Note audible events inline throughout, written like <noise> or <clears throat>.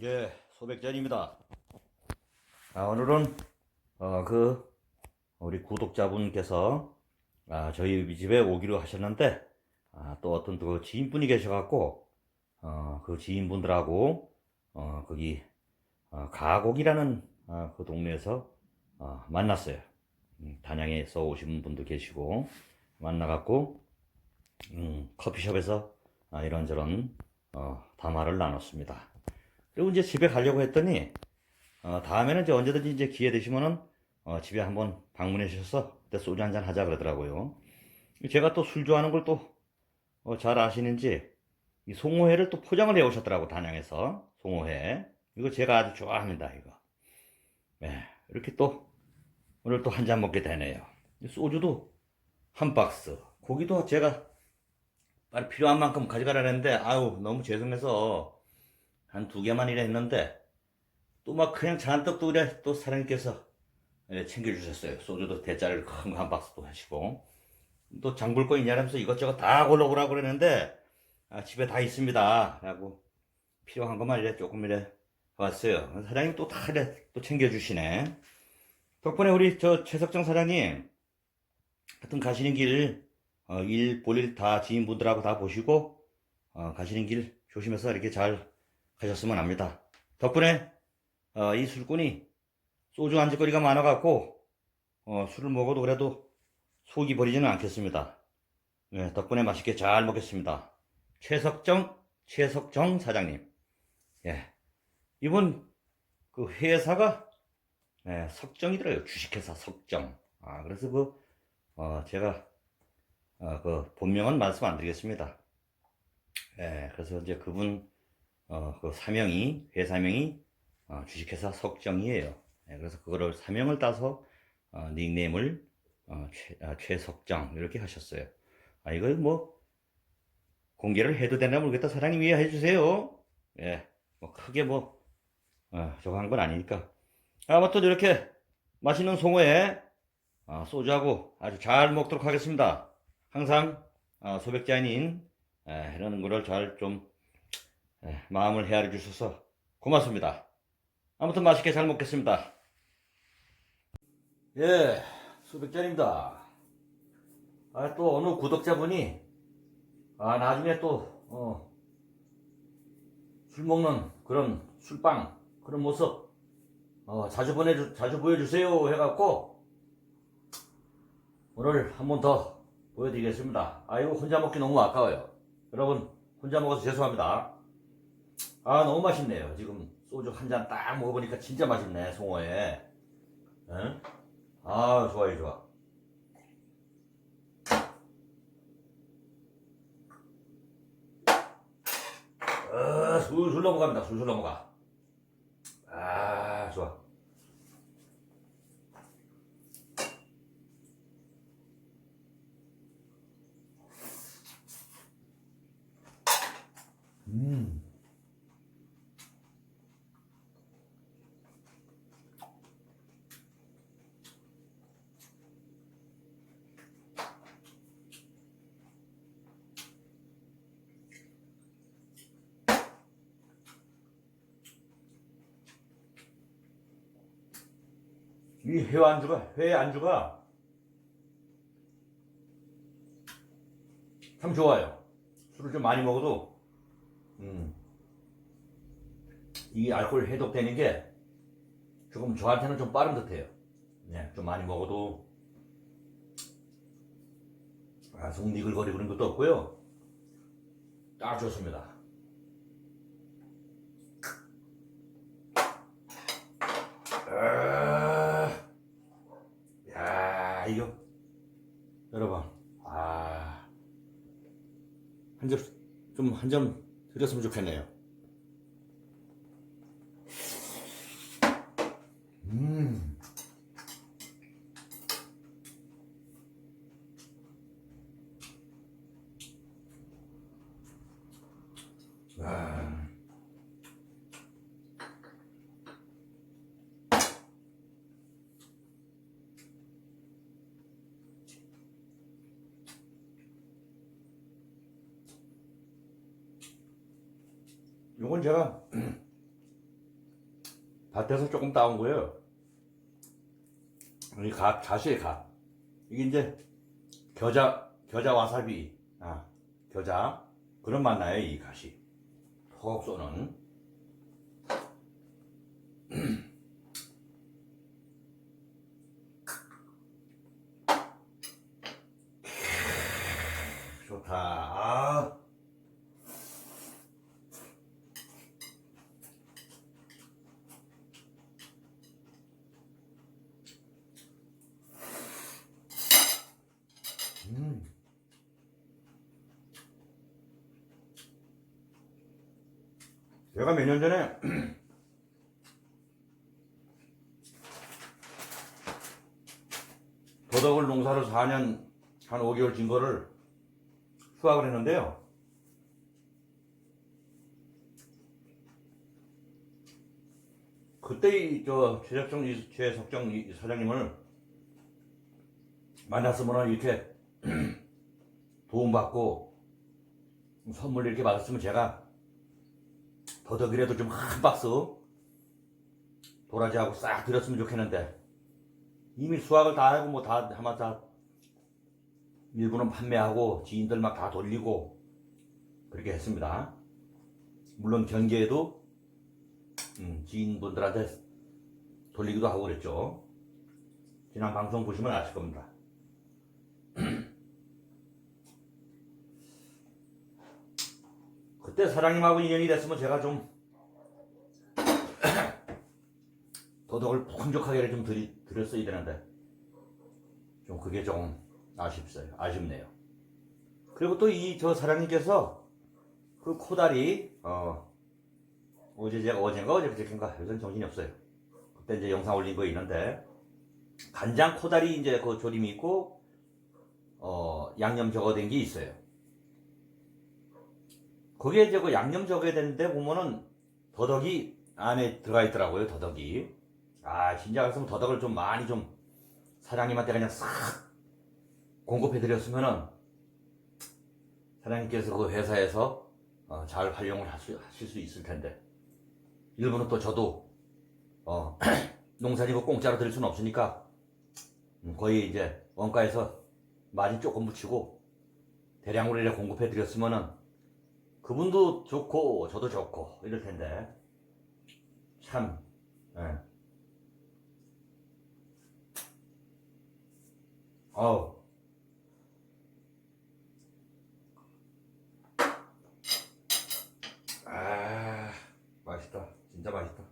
예, 소백전입니다. 아, 오늘은 어, 그 우리 구독자분께서 아, 저희 집에 오기로 하셨는데 아, 또 어떤 그 지인분이 계셔갖고 어, 그 지인분들하고 어, 거기 어, 가곡이라는 어, 그 동네에서 어, 만났어요. 음, 단양에서 오신 분도 계시고 만나갖고 음, 커피숍에서 아, 이런저런 어, 담화를 나눴습니다. 그리고 이제 집에 가려고 했더니 어, 다음에는 이제 언제든지 이제 기회 되시면은 어, 집에 한번 방문해 주셔서 그때 소주 한잔 하자 그러더라고요. 제가 또 술 좋아하는 걸또잘 아시는지 이 송어회를 또 포장을 해 오셨더라고 단양에서 송어회 이거 제가 아주 좋아합니다 이거. 네, 이렇게 또 오늘 또 한 잔 먹게 되네요. 소주도 한 박스 고기도 제가 빨리 필요한 만큼 가져가라는데 아유 너무 죄송해서 한 두 개만 이래 했는데 또 막 그냥 잔뜩 또 이래 또 사장님께서 예, 챙겨주셨어요. 소주도 대짜리를 큰 거 한 박스 또 하시고. 또 장볼 거 있냐면서 이것저것 다 골라보라고 그랬는데 아, 집에 다 있습니다. 라고 필요한 것만 이래 조금 이래 왔어요. 사장님 또 다 이래 또 챙겨주시네. 덕분에 우리 저 최석정 사장님 하여튼 가시는 길 어, 일, 볼 일 다 지인분들하고 다 보시고, 어, 가시는 길 조심해서 이렇게 잘 가셨으면 합니다. 덕분에, 어, 이 술꾼이 소주 안주거리가 많아갖고, 어, 술을 먹어도 그래도 속이 버리지는 않겠습니다. 네, 덕분에 맛있게 잘 먹겠습니다. 최석정, 최석정 사장님. 예. 이분, 그 회사가, 예, 석정이더라고요. 주식회사 석정. 아, 그래서 그, 어, 제가 어, 그 본명은 말씀 안 드리겠습니다. 예, 그래서 이제 그분 어, 그 사명이 회사명이 어, 주식회사 석정이에요. 예, 그래서 그거를 사명을 따서 어, 닉네임을 어, 최, 아, 최석정 이렇게 하셨어요. 아 이거 뭐 공개를 해도 되나 모르겠다. 사장님 이해해 주세요. 예, 뭐 크게 뭐 어, 저거 한 건 아니니까. 아무튼 이렇게 맛있는 송어에 아, 소주하고 아주 잘 먹도록 하겠습니다. 항상 어, 소백자인인 에, 이런 거를 잘좀 마음을 헤아려 주셔서 고맙습니다. 아무튼 맛있게 잘 먹겠습니다. 예, 소백자입니다. 아, 또 어느 구독자분이 아 나중에 또 어, 술 먹는 그런 술빵 그런 모습 어, 자주 보내 자주 보여주세요 해갖고 오늘 한 번 더 보여드리겠습니다. 아, 이거 혼자 먹기 너무 아까워요. 여러분, 혼자 먹어서 죄송합니다. 아, 너무 맛있네요. 지금 소주 한 잔 딱 먹어보니까 진짜 맛있네, 송어에. 응? 아, 좋아요, 좋아. 어, 술술 넘어갑니다, 술술 넘어가. 아, 좋아. 음. 이 회 안주가 회 안주가 참 좋아요. 술을 좀 많이 먹어도 음. 이 알코올 해독되는 게 조금 저한테는 좀 빠른 듯해요. 네, 좀 많이 먹어도 아, 속 니글거리고 그런 것도 없고요. 딱 좋습니다. 아, 야, 이거 여러분, 아, 한 점, 좀 한 점 드렸으면 좋겠네요. 음. 아. 요건 제가 <clears throat> 밭에서 조금 따온 거예요. 이 갓, 갓이에요, 갓. 이게 이제 겨자, 겨자 와사비, 아, 겨자. 그런 맛 나요, 이 갓이. 톡 쏘는. 좋다. 아. 음. 제가 몇 년 전에 <clears throat> 도덕을 농사를 4년 한 5개월 진 거를 수확을 했는데요. 그때 이저 최석정 이- 최석정 이 사장님을 만났으면 이렇게 도움받고 선물 이렇게 받았으면 제가 더덕이라도 좀 한 박스 도라지하고 싹 드렸으면 좋겠는데 이미 수확을 다 하고 뭐 다 아마 다 일부는 판매하고 지인들 막 다 돌리고 그렇게 했습니다. 물론 경계에도 음, 지인분들한테 돌리기도 하고 그랬죠. 지난 방송 보시면 아실 겁니다. 그때 사장님하고 인연이 됐으면 제가 좀 <coughs> 도덕을 풍족하게 좀 드리, 드렸어야 되는데 좀 그게 좀 아쉽어요. 아쉽네요. 그리고 또 이 저 사장님께서 그 코다리 어 어제 제가 어젠가 어제 그저께인가 요즘 정신이 없어요. 그때 이제 영상 올린 거 있는데 간장 코다리 이제 그 조림이 있고 어 양념 적어된 게 있어요. 거기에 이제 그 양념 적어야 되는데 보면은 더덕이 안에 들어가 있더라고요. 더덕이. 아 진짜 그랬으면 더덕을 좀 많이 좀 사장님한테 그냥 싹 공급해 드렸으면은 사장님께서 그 회사에서 어, 잘 활용을 할 수- 하실 수 있을 텐데 일부는 또 저도 어, <clears throat> 농사지고 공짜로 드릴 수는 없으니까 음, 거의 이제 원가에서 마진 조금 붙이고 대량으로 이렇게 공급해 드렸으면은 그분도 좋고 저도 좋고 이럴 텐데. 참. 예. 어우 아 맛있다 진짜 맛있다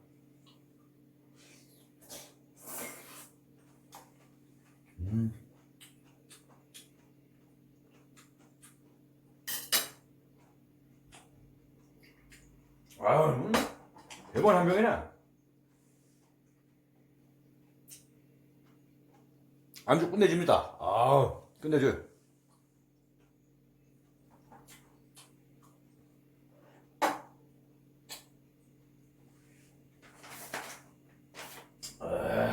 음. 아유 음. 100원 한 병이네 안주 끝내줍니다 아우 끝내줘요 아.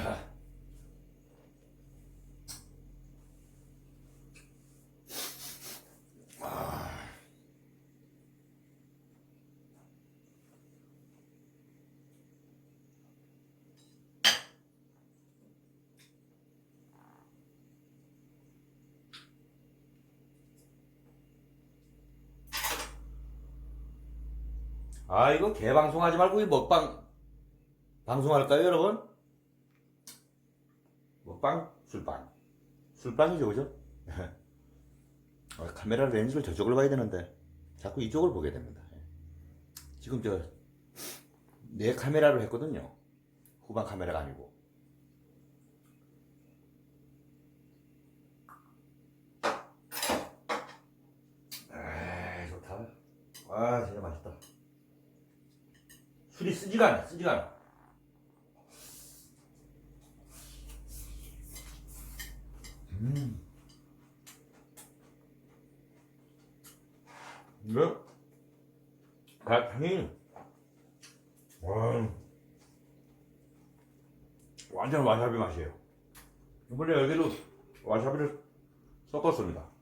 아 이거 개방송하지 말고 이 먹방 방송할까요 여러분? 먹방? 술방 술방이죠 그죠? <laughs> 아, 카메라 렌즈를 저쪽을 봐야 되는데 자꾸 이쪽을 보게 됩니다. 지금 저 내 카메라로 했거든요. 후방 카메라가 아니고. 아 좋다. 아 진짜 맛있다 술이 쓰지가 않아, 쓰지가 않아. 음. 이거 갓향이 와 완전 와사비 맛이에요. 이번에 여기도 와사비를 섞었습니다.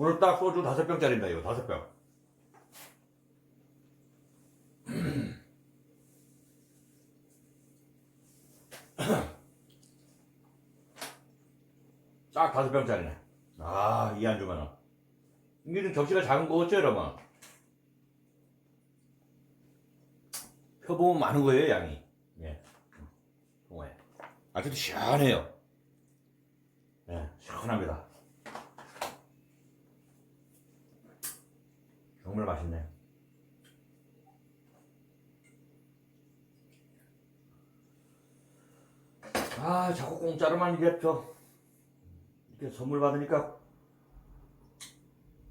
오늘 딱 소주 다섯 병짜리입니다, 이거 다섯 병. <clears throat> 딱 다섯 병짜리네. 아, 이 안주면은. 이게 좀 격시가 작은 거겠죠, 여러분? 펴보면 많은 거예요, 양이. 예. 동호회. 아주 시원해요. 예, 시원합니다. 정말 맛있네. 아, 자꾸 공짜로만 저 이렇게 선물 받으니까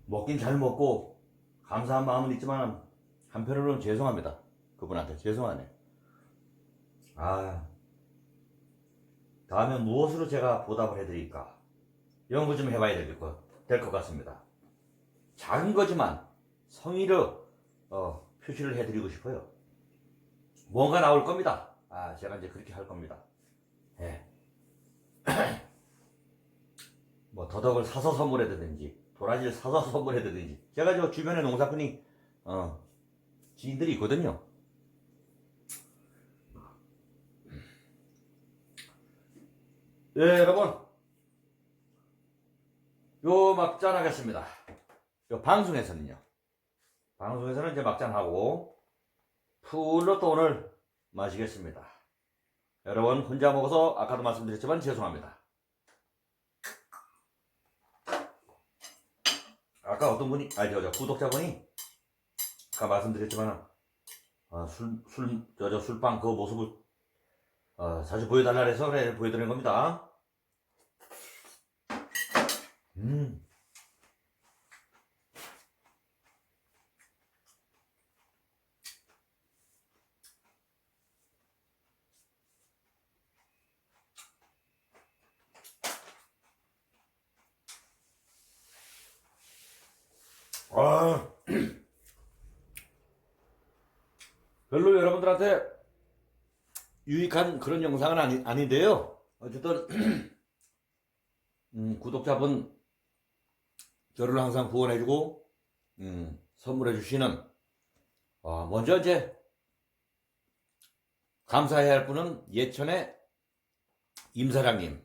먹긴 잘 먹고 감사한 마음은 있지만 한편으로는 죄송합니다. 그분한테 죄송하네. 아, 다음에 무엇으로 제가 보답을 해드릴까 연구 좀 해봐야 될 것 같습니다. 작은 거지만 성의로 어, 표시를 해드리고 싶어요. 뭔가 나올 겁니다. 아, 제가 이제 그렇게 할 겁니다. 예. <clears throat> 뭐 더덕을 사서 선물해드든지 도라지를 사서 선물해드든지 제가 저 주변에 농사꾼이 어, 지인들이 있거든요. 예, 여러분. 요 막잔 하겠습니다. 요 방송에서는요. 방송에서는 이제 막잔하고 풀로 또 오늘 마시겠습니다. 여러분 혼자 먹어서 아까도 말씀드렸지만 죄송합니다. 아까 어떤 분이 아니 저, 저 구독자분이 아까 말씀드렸지만 아, 술, 술, 저, 저 술빵 그 모습을 어, 자주 보여달라 해서 그래 보여드리는 겁니다. 음. 아, <clears throat> 별로 여러분들한테 유익한 그런 영상은 아니, 아닌데요. 어쨌든, <clears throat> 음, 구독자분, 저를 항상 후원해주고, 음, 선물해주시는, 어, 먼저 이제, 감사해야 할 분은 예천의 임사장님,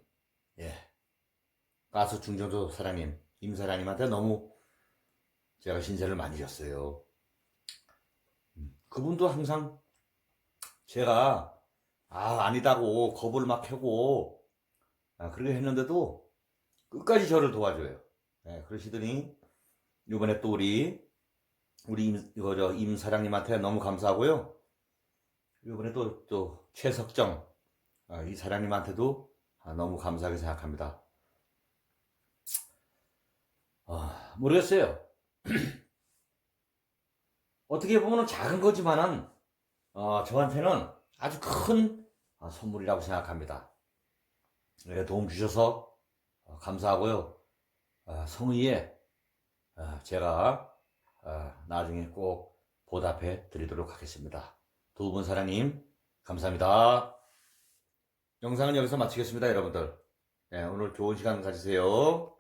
예. 가수 중전도 사장님, 임사장님한테 너무 제가 신세를 많이 졌어요. 음, 그분도 항상 제가 아 아니다고 겁을 막 펴고 아, 그렇게 했는데도 끝까지 저를 도와줘요. 네, 그러시더니 이번에 또 우리 우리 임, 이거 저, 임 사장님한테 너무 감사하고요. 이번에 또, 또 최석정 아, 이 사장님한테도 아, 너무 감사하게 생각합니다. 아, 모르겠어요. <clears throat> 어떻게 보면 작은 거지만은 어, 저한테는 아주 큰 어, 선물이라고 생각합니다. 네, 도움 주셔서 어, 감사하고요. 어, 성의에 어, 제가 어, 나중에 꼭 보답해 드리도록 하겠습니다. 두 분 사장님 감사합니다. 영상은 여기서 마치겠습니다, 여러분들. 네, 오늘 좋은 시간 가지세요.